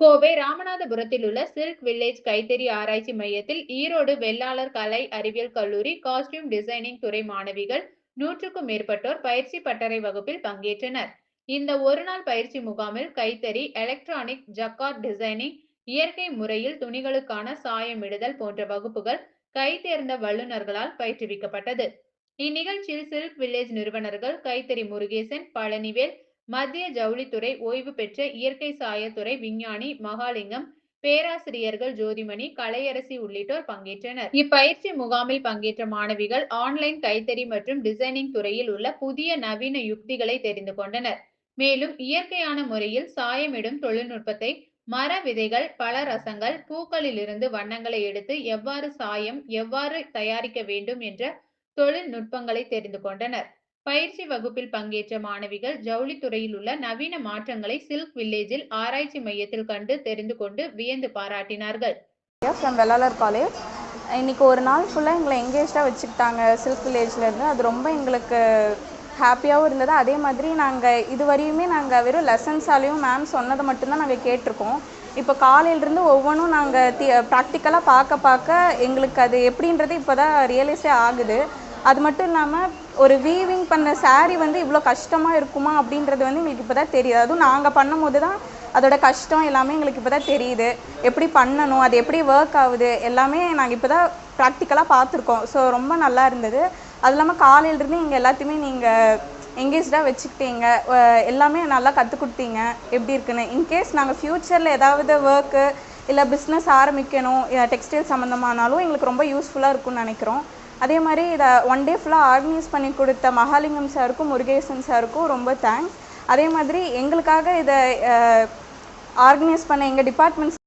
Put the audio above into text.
கோவை ராமநாதபுரத்தில் உள்ள silk village கைத்தறி ஆராய்ச்சி மையத்தில் ஈரோடு வெள்ளாளர் கலை அறிவியல் கல்லூரி காஸ்டியூம் டிசைனிங் துறை மாணவிகள் நூற்றுக்கும் மேற்பட்டோர் பயிற்சி பட்டறை வகுப்பில் பங்கேற்றனர். இந்த ஒருநாள் பயிற்சி முகாமில் கைத்தறி எலக்ட்ரானிக் ஜக்கார் டிசைனிங் இயற்கை முறையில் துணிகளுக்கான சாயமிடுதல் போன்ற வகுப்புகள் கைதேர்ந்த வல்லுநர்களால் பயிற்றுவிக்கப்பட்டது. இந்நிகழ்ச்சியில் சில்க் வில்லேஜ் நிறுவனர்கள் கைத்தறி முருகேசன் பழனிவேல் மத்திய ஜவுளித்துறை ஓய்வு பெற்ற இயற்கை சாயத்துறை விஞ்ஞானி மகாலிங்கம் பேராசிரியர்கள் ஜோதிமணி கலையரசி உள்ளிட்டோர் பங்கேற்றனர். இப்பயிற்சி முகாமில் பங்கேற்ற மாணவிகள் ஆன்லைன் கைத்தறி மற்றும் டிசைனிங் துறையில் உள்ள புதிய நவீன யுக்திகளை தெரிந்து கொண்டனர். மேலும் இயற்கையான முறையில் சாயமிடும் தொழில்நுட்பத்தை மர விதைகள் பல ரசங்கள் பூக்களிலிருந்து வண்ணங்களை எடுத்து எவ்வாறு சாயம் எவ்வாறு தயாரிக்க வேண்டும் என்ற தொழில்நுட்பங்களை தெரிந்து கொண்டனர். பயிற்சி வகுப்பில் பங்கேற்ற மாணவிகள் ஜவுளித்துறையில் உள்ள நவீன மாற்றங்களை சில்க் வில்லேஜில் ஆராய்ச்சி மையத்தில் கண்டு தெரிந்து கொண்டு வியந்து பாராட்டினார்கள். ஃப்ரம் வெள்ளாளர் காலேஜ் இன்னைக்கு ஒரு நாள் ஃபுல்லாக எங்களை எங்கேஜாக வச்சுக்கிட்டாங்க சில்க் வில்லேஜ்லேருந்து அது ரொம்ப எங்களுக்கு ஹாப்பியாகவும் இருந்தது. அதே மாதிரி நாங்கள் இது வரையுமே நாங்கள் வெறும் லெசன்ஸாலையும் மேம் சொன்னதை மட்டும்தான் நாங்கள் கேட்டிருக்கோம். இப்போ காலையிலேருந்து ஒவ்வொன்றும் நாங்கள் தி ப்ராக்டிக்கலாக பார்க்க பார்க்க எங்களுக்கு அது எப்படின்றது இப்போ தான் ரியலைஸே ஆகுது. அது மட்டும் இல்லாமல் ஒரு வீவிங் பண்ண சாரீ வந்து இவ்வளோ கஷ்டமாக இருக்குமா அப்படின்றது வந்து எங்களுக்கு இப்போ தான் தெரியுது. அதுவும் நாங்கள் பண்ணும்போது தான் அதோட கஷ்டம் எல்லாமே எங்களுக்கு இப்போ தான் தெரியுது. எப்படி பண்ணணும் அது எப்படி ஒர்க் ஆகுது எல்லாமே நாங்கள் இப்போ தான் ப்ராக்டிக்கலாக பார்த்துருக்கோம். ஸோ ரொம்ப நல்லா இருந்தது. அது இல்லாமல் காலையிலேருந்து இங்கே எல்லாத்தையுமே நீங்கள் எங்கேஜ்டாக வச்சுக்கிட்டீங்க. எல்லாமே நல்லா கற்றுக் கொடுத்தீங்க. எப்படி இருக்குன்னு. இன்கேஸ் நாங்கள் ஃப்யூச்சரில் ஏதாவது ஒர்க்கு இல்லை பிஸ்னஸ் ஆரம்பிக்கணும் டெக்ஸ்டைல் சம்மந்தமானாலும் எங்களுக்கு ரொம்ப யூஸ்ஃபுல்லாக இருக்கும்னு நினைக்கிறோம். அதே மாதிரி இதை ஒன் டே ஃபுல்லாக ஆர்கனைஸ் பண்ணி கொடுத்த மகாலிங்கம் சாருக்கும் முருகேசன் சாருக்கும் ரொம்ப தேங்க்ஸ் அதே மாதிரி எங்களுக்காக இதை ஆர்கனைஸ் பண்ண எங்கள் டிபார்ட்மெண்ட்ஸ்